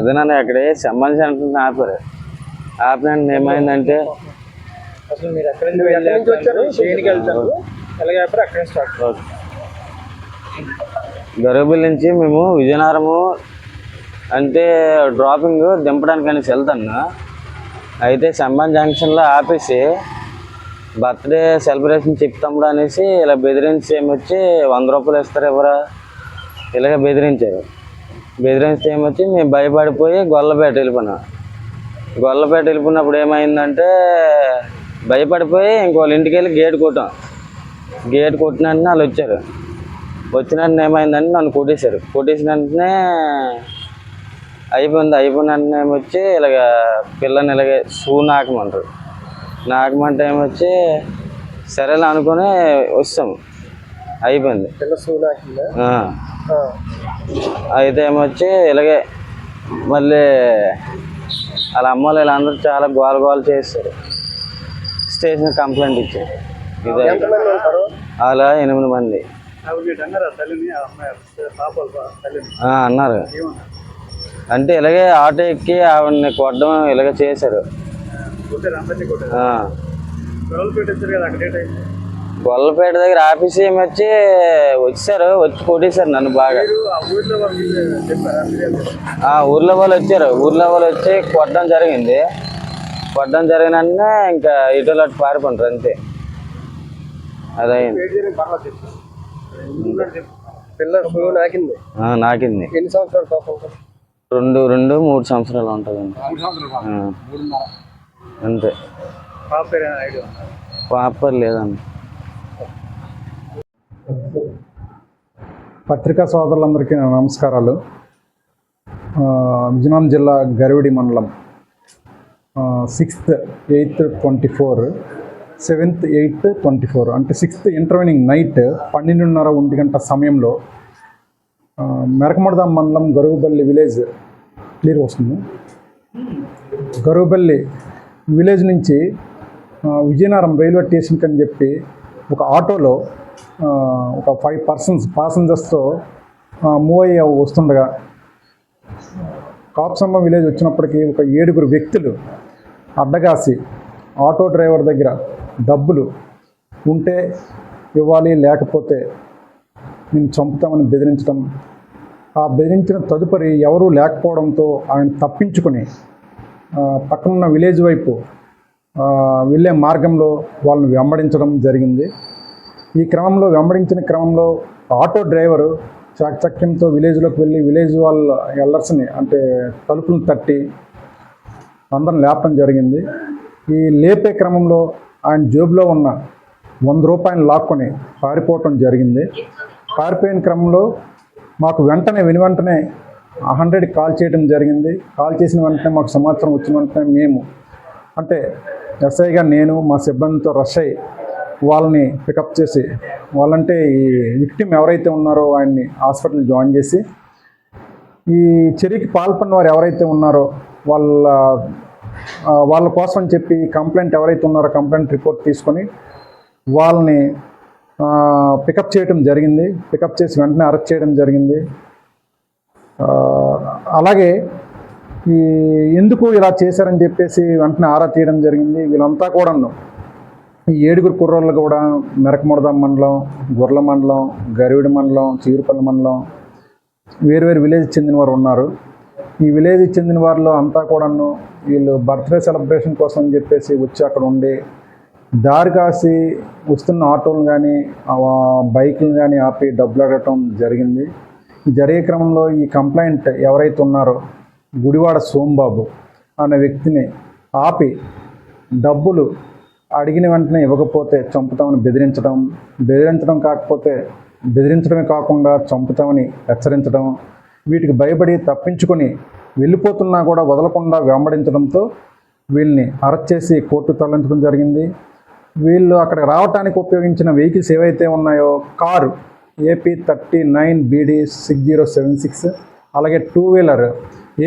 అదేనన్న అక్కడే సంబంధ సెంటర్ ఆపారు. ఆపిన ఏమైందంటే అసలు మీరు ఎక్కడి నుంచి వెళ్ళారు? దేనికి వెళ్తారు. ఎలాగ అక్కడ నుంచి స్టార్ట్ గరుబుల్ నుంచి మేము విజయనగరము అంటే డ్రాపింగ్ దింపడానికి అనేసి వెళ్తాను. అయితే సంబంధ్ జంక్షన్లో ఆపేసి బర్త్డే సెలబ్రేషన్ చెప్తాము అనేసి ఇలా బెదిరించి ఏమొచ్చి వంద రూపాయలు ఇస్తారు ఎవరా ఇలాగ బెదిరించారు. బెదిరించి ఏమొచ్చి మేము భయపడిపోయి గొల్లపేట వెళ్ళిపోయినాం. గొల్లపేట వెళ్ళిపోయినప్పుడు ఏమైందంటే భయపడిపోయి ఇంకోళ్ళ ఇంటికి వెళ్ళి గేట్ కొట్టాం. గేట్ కొట్టిన వెంటనే వాళ్ళు వచ్చారు. వచ్చిన వెంటనే ఏమైందంటే నన్ను కొట్టేశారు. కొట్టేసిన వెంటనే అయిపోయింది. అయిపోయిన వెంటనే ఏమొచ్చి ఇలాగ పిల్లని ఇలాగే షూ నాకమంటారు. నాకమంటే ఏమొచ్చి సరేలే అనుకుని వస్తాం. అయిపోయింది. అయితే ఏమొచ్చి ఇలాగే మళ్ళీ వాళ్ళ అమ్మ వాళ్ళు అందరూ చాలా గోల గోల చేస్తారు. స్టేషన్ కంప్లైంట్ ఇచ్చారు. ఇదే. అలా ఎనిమిది మంది. అన్నారా? తల్లిని ఆ అమ్మాయి పాపలు తల్లిని? ఆ, అన్నారు. అంటే ఇలాగే ఆటో ఎక్కి ఆవిడని కొట్టడం ఇలాగే చేశారు. గొల్లపేట దగ్గర ఆఫీస్ ఏమొచ్చి వచ్చారు వచ్చి కొట్టేశారు నన్ను బాగా. ఆ ఊర్లో వాళ్ళు వచ్చారు ఊర్లో వాళ్ళు వచ్చి కొట్టడం జరిగింది. కొట్టడం జరిగిన ఇంకా ఇటువల అటు పారిపోంటారు అంతే. సూ నాకింది. ఎన్ని సంవత్సరాలు రెండు రెండు మూడు సంవత్సరాలు ఉంటుందండి అంతే. పాప? పాపర్ లేదండి పత్రికా సోదరులందరికీ నమస్కారాలు. విజయనగరం జిల్లా గరివిడి మండలం sixth eighth twenty four seventh eighth twenty four అంటే సిక్స్త్ ఇంటర్వెనింగ్ నైట్ పన్నెండున్నర ఒంటి గంట సమయంలో మెరకమడదాం మండలం గరుగుబల్లి విలేజ్ క్లియర్ వస్తుంది. గరుగుబల్లి విలేజ్ నుంచి విజయనగరం రైల్వే స్టేషన్కి అని చెప్పి ఒక ఆటోలో ఒక ఫైవ్ పర్సన్స్ ప్యాసింజర్స్తో మూవ్ అయ్యి వస్తుండగా కాప్సమ్మ విలేజ్ వచ్చినప్పటికీ ఒక ఏడుగురు వ్యక్తులు అడ్డగాసి ఆటో డ్రైవర్ దగ్గర డబ్బులు ఉంటే ఇవ్వాలి లేకపోతే నేను చంపుతామని బెదిరించడం ఆ బెదిరించిన తదుపరి ఎవరూ లేకపోవడంతో ఆయన తప్పించుకొని పక్కనున్న విలేజ్ వైపు వెళ్ళే మార్గంలో వాళ్ళని వెంబడించడం జరిగింది. ఈ క్రమంలో వెంబడించిన క్రమంలో ఆటో డ్రైవరు చాకచక్యంతో విలేజ్లోకి వెళ్ళి విలేజ్ వాళ్ళ ఎల్లర్స్ని అంటే తలుపులను తట్టి అందరం లేపడం జరిగింది. ఈ లేపే క్రమంలో ఆయన జేబులో ఉన్న వంద రూపాయలు లాక్కొని పారిపోవటం జరిగింది. పారిపోయిన క్రమంలో మాకు వెంటనే విని వెంటనే హండ్రెడ్కి కాల్ చేయడం జరిగింది. కాల్ చేసిన వెంటనే మాకు సమాచారం వచ్చిన వెంటనే మేము అంటే ఎస్ఐగా నేను మా సిబ్బందితో రష్ అయ్యి వాళ్ళని పికప్ చేసి వాళ్ళంటే ఈ విక్టిమ్ ఎవరైతే ఉన్నారో ఆయన్ని హాస్పిటల్ జాయిన్ చేసి ఈ చెరికి పాల్పడిన వారు ఎవరైతే ఉన్నారో వాళ్ళ వాళ్ళ కోసం అని చెప్పి కంప్లైంట్ ఎవరైతే ఉన్నారో కంప్లైంట్ రిపోర్ట్ తీసుకొని వాళ్ళని పికప్ చేయడం జరిగింది. పికప్ చేసి వెంటనే అరెస్ట్ చేయడం జరిగింది. అలాగే ఈ ఎందుకు ఇలా చేశారని చెప్పేసి వెంటనే ఆరా తీయడం జరిగింది. వీళ్ళంతా కూడాను ఈ ఏడుగురు కుర్రోళ్ళు కూడా మెరకముడదాం మండలం గుర్ల మండలం గరివిడి మండలం చీరుపల్లి మండలం వేరు వేరు విలేజ్ చెందిన వారు ఉన్నారు. ఈ విలేజ్ చెందిన వారిలో అంతా కూడాను వీళ్ళు బర్త్డే సెలబ్రేషన్ కోసం అని చెప్పేసి వచ్చి అక్కడ ఉండి దారి కాసి వస్తున్న ఆటోలు కానీ బైకులు కానీ ఆపి డబ్బులు అడగటం జరిగింది. జరిగే క్రమంలో ఈ కంప్లైంట్ ఎవరైతే ఉన్నారో గుడివాడ సోంబాబు అనే వ్యక్తిని ఆపి డబ్బులు అడిగిన వెంటనే ఇవ్వకపోతే చంపుతామని బెదిరించడం బెదిరించడం కాకపోతే బెదిరించడమే కాకుండా చంపుతామని హెచ్చరించడం వీటికి భయపడి తప్పించుకొని వెళ్ళిపోతున్నా కూడా వదలకుండా వెంబడించడంతో వీళ్ళని అరెస్ట్ చేసి కోర్టు తరలించడం జరిగింది. వీళ్ళు అక్కడ రావడానికి ఉపయోగించిన వెహికల్స్ ఏవైతే ఉన్నాయో car AP thirty nine BD six zero seven six అలాగే two wheeler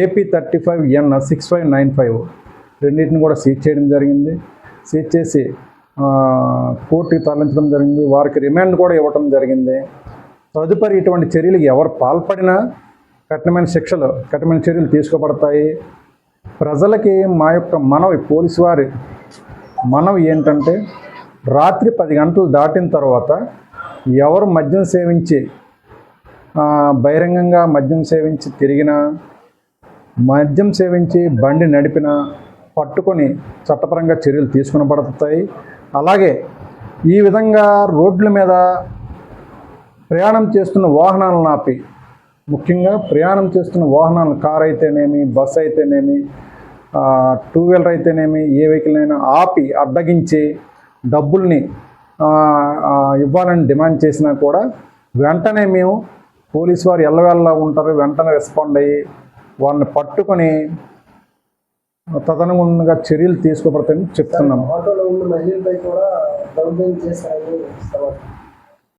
AP thirty five N six five nine five రెండింటిని కూడా సీజ్ చేయడం జరిగింది. సీజ్ చేసి కోర్టుకి తరలించడం జరిగింది. వారికి రిమాండ్ కూడా ఇవ్వటం జరిగింది. తదుపరి ఇటువంటి చర్యలకు ఎవరు పాల్పడినా కఠినమైన శిక్షలు కఠినమైన చర్యలు తీసుకోబడతాయి. ప్రజలకి మా యొక్క మనవి పోలీసు వారి మనవి ఏంటంటే రాత్రి పది గంటలు దాటిన తర్వాత ఎవరు మద్యం సేవించి బహిరంగంగా మద్యం సేవించి తిరిగినా మద్యం సేవించి బండి నడిపిన పట్టుకొని చట్టపరంగా చర్యలు తీసుకునబడతాయి. అలాగే ఈ విధంగా రోడ్ల మీద ప్రయాణం చేస్తున్న వాహనాలను ఆపి ముఖ్యంగా ప్రయాణం చేస్తున్న వాహనాలు కార్ అయితేనేమి బస్ అయితేనేమి టూ వీలర్ అయితేనేమి ఏ వెహికల్ అయినా ఆపి అడ్డగించి డబ్బుల్ని ఇవ్వాలని డిమాండ్ చేసినా కూడా వెంటనే మేము పోలీసు వారు ఎల్లవెల్లా ఉంటారు. వెంటనే రెస్పాండ్ అయ్యి వాళ్ళని పట్టుకొని తదనుగుణంగా చర్యలు తీసుకోబడతాయని చెప్తున్నాము.